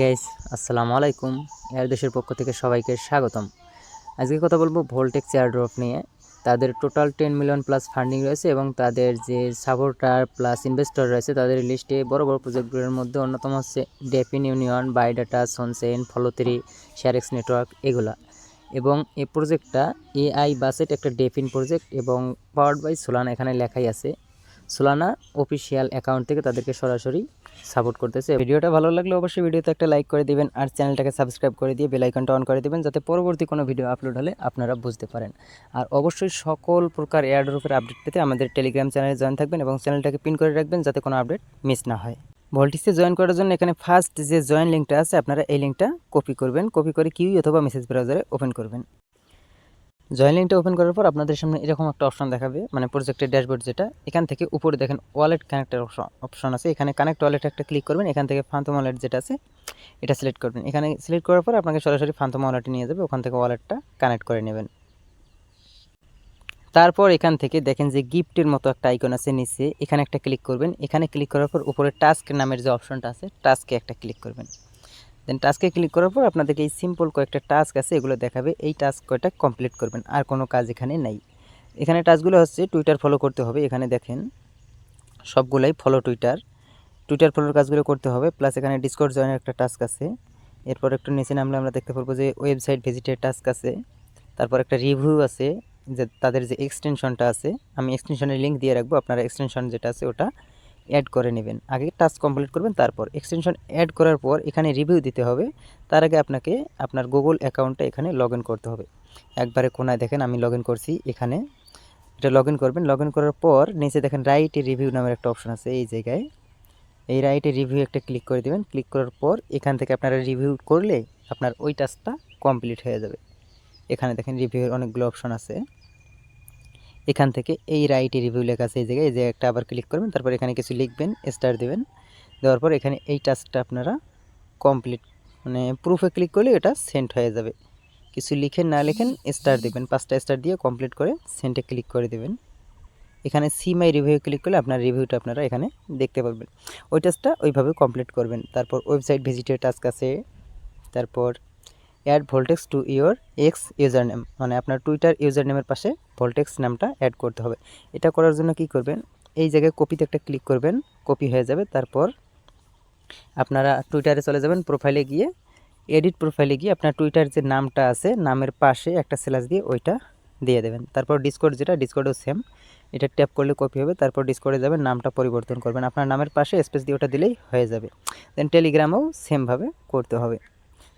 Guys আসসালামু আলাইকুম। Air দেশের পক্ষ থেকে সবাইকে স্বাগতম। আজকে কথা বলব ভোল্টেক চেয়ার ড্রপ নিয়ে। তাদের total ten million plus funding রয়েছে এবং তাদের যে সাপোর্টার প্লাস ইনভেস্টর রয়েছে, তাদের লিস্টে বড় বড় প্রজেক্টগুলোর মধ্যে অন্যতম হচ্ছে ডেফিন ইউনিয়ন বাইডাটা সনসেন ফলোথ্রি শেয়ারেক্স নেটওয়ার্ক এগুলা। এবং এই প্রজেক্টটা এআই বাসেট একটা ডেফিন প্রজেক্ট এবং পাওয়ার্ড বাই সোলান এখানে লেখাই আছে। সোলানা অফিসিয়াল অ্যাকাউন্ট থেকে তাদেরকে সরাসরি সাপোর্ট করতেছে। ভিডিওটা ভালো লাগলে অবশ্যই ভিডিওতে একটা লাইক করে দিবেন আর চ্যানেলটাকে সাবস্ক্রাইব করে দিয়ে বেল আইকনটা অন করে দিবেন যাতে পরবর্তী কোনো ভিডিও আপলোড হলে আপনারা বুঝতে পারেন। আর অবশ্যই সকল প্রকার এয়ারড্রপের আপডেট পেতে আমাদের টেলিগ্রাম চ্যানেলে জয়েন থাকবেন এবং চ্যানেলটাকে পিন করে রাখবেন যাতে কোনো আপডেট মিস না হয়। ভোল্টিক্সে জয়েন করার জন্য এখানে ফার্স্ট যে জয়েন লিঙ্কটা আছে, আপনারা এই লিঙ্কটা কপি করবেন। কপি করে কিউই অথবা মেসেজ ব্রাউজারে ওপেন করবেন। জয়েন লিঙ্কটা ওপেন করার পর আপনাদের সামনে এরকম একটা অপশন দেখাবে মানে প্রজেক্টের ড্যাশবোর্ড যেটা। এখান থেকে উপরে দেখেন ওয়ালেট কানেক্টের অপশন আছে। এখানে কানেক্ট ওয়ালেট একটা ক্লিক করবেন, এখান থেকে ফান্থম ওয়ালেট যেটা আছে, এটা সিলেক্ট করবেন। এখানে সিলেক্ট করার পর আপনাকে সরাসরি ফান্থম ওয়ালেটে নিয়ে যাবে, ওখান থেকে ওয়ালেটটা কানেক্ট করে নেবেন। তারপর এখান থেকে দেখেন যে গিফটের মতো একটা আইকন আছে নিচে, এখানে একটা ক্লিক করবেন। এখানে ক্লিক করার পর উপরে টাস্ক নামের যে অপশনটা আছে টাস্কে একটা ক্লিক করবেন। দেন টাস্কে ক্লিক করার পর আপনাদেরকে এই সিম্পল কয়েকটা টাস্ক আছে, এগুলো দেখাবে। এই টাস্ক কয়টা কমপ্লিট করবেন, আর কোনো কাজ এখানে নাই। এখানে টাস্কগুলো হচ্ছে টুইটার ফলো করতে হবে, এখানে দেখেন সবগুলাই ফলো টুইটার টুইটার ফলোর কাজগুলো করতে হবে প্লাস এখানে ডিসকোড জয়েনের একটা টাস্ক আছে। এরপর একটু নিচে নামলে আমরা দেখতে পারব যে ওয়েবসাইট ভিজিটের টাস্ক আছে। তারপর একটা রিভিউ আছে, যে তাদের যে এক্সটেনশনটা আছে, আমি এক্সটেনশনের লিঙ্ক দিয়ে রাখব, আপনারা এক্সটেনশন যেটা আছে ওটা অ্যাড করে নেবেন। আগে টাস্ক কমপ্লিট করবেন, তারপর এক্সটেনশন অ্যাড করার পর এখানে রিভিউ দিতে হবে। তার আগে আপনাকে আপনার গুগল অ্যাকাউন্টটা এখানে লগ করতে হবে। একবারে কোনায় দেখেন, আমি লগ করছি এখানে। এটা লগ করবেন লগ করার পর নিচে দেখেন রাইটে রিভিউ নামের একটা অপশন আছে এই জায়গায়। এই রাইটে রিভিউ একটা ক্লিক করে দেবেন। ক্লিক করার পর এখান থেকে আপনারা রিভিউ করলে আপনার ওই টাস্কটা কমপ্লিট হয়ে যাবে। এখানে দেখেন রিভিউয়ের অনেকগুলো অপশন আছে। এখান থেকে এই রাইটে রিভিউ লেখা আছে এই জায়গায়, এই যে একটা আবার ক্লিক করবেন, তারপর এখানে কিছু লিখবেন স্টার দেবেন, দেওয়ার পর এখানে এই টাস্কটা আপনারা কমপ্লিট মানে প্রুফে ক্লিক করলে এটা সেন্ড হয়ে যাবে। কিছু লিখেন, না লিখেন স্টার দেবেন, পাঁচটা স্টার দিয়ে কমপ্লিট করে সেন্টে ক্লিক করে দেবেন। এখানে সি মাই রিভিউ ক্লিক করলে আপনার রিভিউটা আপনারা এখানে দেখতে পারবেন। ওই টাস্কটা ওইভাবে কমপ্লিট করবেন। তারপর ওয়েবসাইট ভিজিটের টাস্ক আছে, তারপর add Voltix to your X user name মানে আপনার টুইটার ইউজার নেমের পাশে ভোল্টেক্স নামটা অ্যাড করতে হবে। এটা করার জন্য কি করবেন? এই জায়গায় কপিতে একটা ক্লিক করবেন কপি হয়ে যাবে, তারপর আপনারা টুইটারে চলে যাবেন প্রোফাইলে গিয়ে এডিট প্রোফাইলে গিয়ে আপনার টুইটার যে নামটা আছে, নামের পাশে একটা স্ল্যাশ দিয়ে ওইটা দিয়ে দেবেন। তারপর ডিসকোড যেটা ডিসকোডও সেম এটা ট্যাপ করলে কপি হবে, তারপর ডিসকোডে যাবেন, নামটা পরিবর্তন করবেন। আপনার নামের পাশে স্পেস দিয়ে ওটা দিলেই হয়ে যাবে। দেন টেলিগ্রামেও সেমভাবে করতে হবে।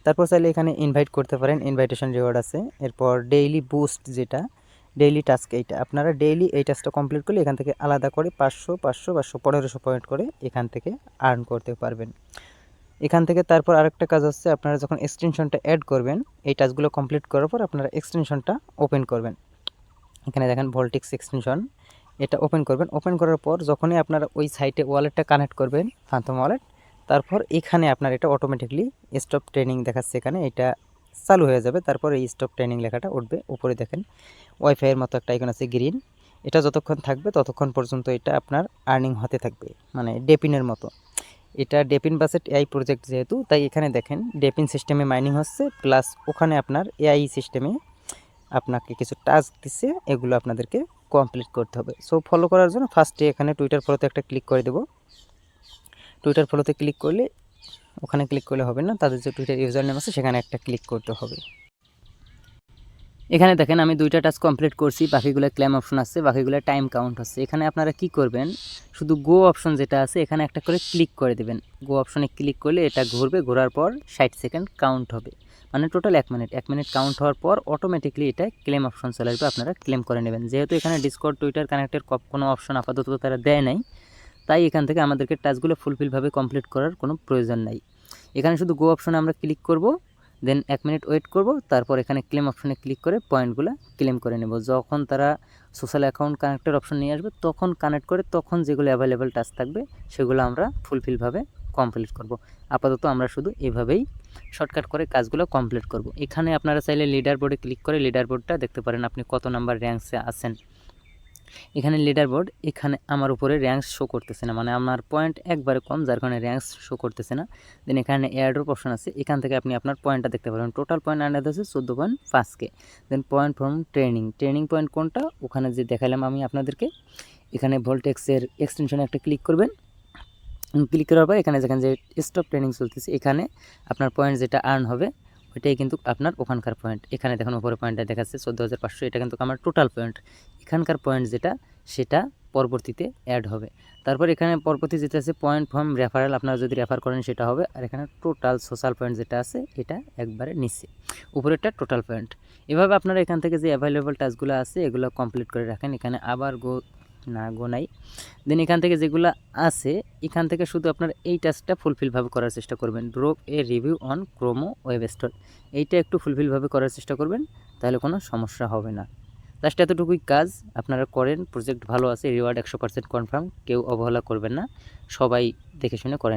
তারপর চাইলে এখানে ইনভাইট করতে পারেন ইনভাইটেশন রিওয়ার্ড আছে। এরপর ডেইলি বুস্ট যেটা ডেইলি টাস্ক এইটা। আপনারা ডেইলি এই টাস্কটা কমপ্লিট করলে এখান থেকে আলাদা করে পাঁচশো পাঁচশো পাঁচশো, পনেরোশো পয়েন্ট করে এখান থেকে আর্ন করতে পারবেন। এখান থেকে তারপর আরেকটা কাজ হচ্ছে, আপনারা যখন এক্সটেনশনটা অ্যাড করবেন, এই টাস্কগুলো কমপ্লিট করার পর আপনারা এক্সটেনশনটা ওপেন করবেন। এখানে দেখেন ভোল্টিক্স এক্সটেনশন এটা ওপেন করবেন। ওপেন করার পর যখনই আপনারা ওই সাইটে ওয়ালেটটা কানেক্ট করবেন ফান্থম ওয়ালেট তারপর এখানে আপনার এটা অটোমেটিকলি স্টপ ট্রেনিং দেখাচ্ছে এখানে, এটা চালু হয়ে যাবে। তারপর এই স্টপ ট্রেনিং লেখাটা উঠবে। উপরে দেখেন ওয়াইফাইয়ের মতো একটা আইকন আছে গ্রিন এটা যতক্ষণ থাকবে ততক্ষণ পর্যন্ত এটা আপনার আর্নিং হতে থাকবে মানে ডেপিনের মতো। এটা ডেপিন বাসেট এআই প্রজেক্ট যেহেতু, তাই এখানে দেখেন ডেপিন সিস্টেমে মাইনিং হচ্ছে প্লাস ওখানে আপনার এআই সিস্টেমে আপনাকে কিছু টাস্ক দিচ্ছে, এগুলো আপনাদেরকে কমপ্লিট করতে হবে। সো ফলো করার জন্য ফার্স্টে এখানে টুইটার ফলোতে একটা ক্লিক করে দেবো। টুইটার ফলোতে ক্লিক করলে, ওখানে ক্লিক করলে হবে না। তাদের যে টুইটার ইউজার নেম আছে, সেখানে একটা ক্লিক করতে হবে। এখানে দেখেন, আমি দুইটা টাস্ক কমপ্লিট করছি বাকিগুলো ক্লেম অপশন আছে বাকিগুলো টাইম কাউন্ট হচ্ছে এখানে আপনারা কি করবেন, শুধু গো অপশন যেটা আছে, এখানে একটা করে ক্লিক করে দেবেন। গো অপশনে ক্লিক করলে এটা ঘুরবে, ঘোরার পর ষাট সেকেন্ড কাউন্ট হবে। মানে টোটাল এক মিনিট এক মিনিট কাউন্ট হওয়ার পর অটোমেটিকলি এটা ক্লেম অপশন চলে আসবে, আপনারা ক্লেম করে নেবেন। যেহেতু এখানে ডিসকর্ড টুইটার কানেক্টের কোনো অপশন আপাতত তারা দেয় নাই তাই এখান থেকে আমাদেরকে টাস্কগুলো ফুলফিলভাবে কমপ্লিট করার কোনো প্রয়োজন নাই। এখানে শুধু গো অপশনে আমরা ক্লিক করব দেন এক মিনিট ওয়েট করব, তারপর এখানে ক্লেম অপশনে ক্লিক করে পয়েন্টগুলো ক্লেম করে নেব। যখন তারা সোশ্যাল অ্যাকাউন্ট কানেক্টের অপশন নিয়ে আসবে, তখন কানেক্ট করে তখন যেগুলো অ্যাভেলেবেল টাস্ক থাকবে, সেগুলো আমরা ফুলফিলভাবে কমপ্লিট করব। আপাতত আমরা শুধু এভাবেই শর্টকাট করে কাজগুলো কমপ্লিট করব। এখানে আপনারা চাইলে লিডার বোর্ডে ক্লিক করে লিডার বোর্ডটা দেখতে পারেন, আপনি কত নাম্বার র্যাঙ্কসে আছেন। এখানে লিডার বোর্ড এখানে আমার উপরে র্যাঙ্কস শো করতেছে না। মানে আমার পয়েন্ট একবারে কম, যার কারণে র্যাঙ্কস শো করতেছে না। দেন এখানে এয়ারড্রপ অপশন আছে। এখান থেকে আপনি আপনার পয়েন্টটা দেখতে পারবেন টোটাল পয়েন্ট আন্ডার আছে, চোদ্দ পয়েন্ট পাঁচ K. Then point from training training point কোনটা? ওখানে যে দেখালাম আমি আপনাদেরকে। এখানে ভোল্টেক্সের এক্সটেনশনে একটা ক্লিক করবেন। ক্লিক করার পর এখানে যেখানে যে স্টপ ট্রেনিং চলতেছে। এখানে আপনার পয়েন্ট যেটা আর্ন হবে ওইটাই কিন্তু আপনার ওখানকার পয়েন্ট এখানে দেখুন উপরে পয়েন্টটা দেখাচ্ছে চোদ্দ হাজার পাঁচশো। এটা কিন্তু আমার টোটাল পয়েন্ট এখানকার পয়েন্ট যেটা, সেটা পরবর্তীতে অ্যাড হবে। তারপর এখানে পরবর্তী যেটা আছে পয়েন্ট ফর্ম রেফারেল আপনারা যদি রেফার করেন সেটা হবে। আর এখানে টোটাল সোশ্যাল পয়েন্ট যেটা আছে, এটা একবারে নিচে। উপরেরটা টোটাল পয়েন্ট এভাবে আপনারা এখান থেকে যে অ্যাভেলেবল টাস্কগুলো আছে, এগুলো কমপ্লিট করে রাখেন। এখানে আবার গো না গোনাই। দেন এখান থেকে যেগুলো আছে, এখান থেকে শুধু আপনার এই টাস্কটা ফুলফিলভাবে করার চেষ্টা করবেন। Drop a review on Chrome web store এইটা একটু ফুলফিলভাবে করার চেষ্টা করবেন, তাহলে কোনো সমস্যা হবে না। লাস্ট এতটুকুই কাজ, আপনারা করেন প্রজেক্ট ভালো আছে রিওয়ার্ড একশো পার্সেন্ট কনফার্ম কেউ অবহেলা করবেন না। সবাই দেখে শুনে করে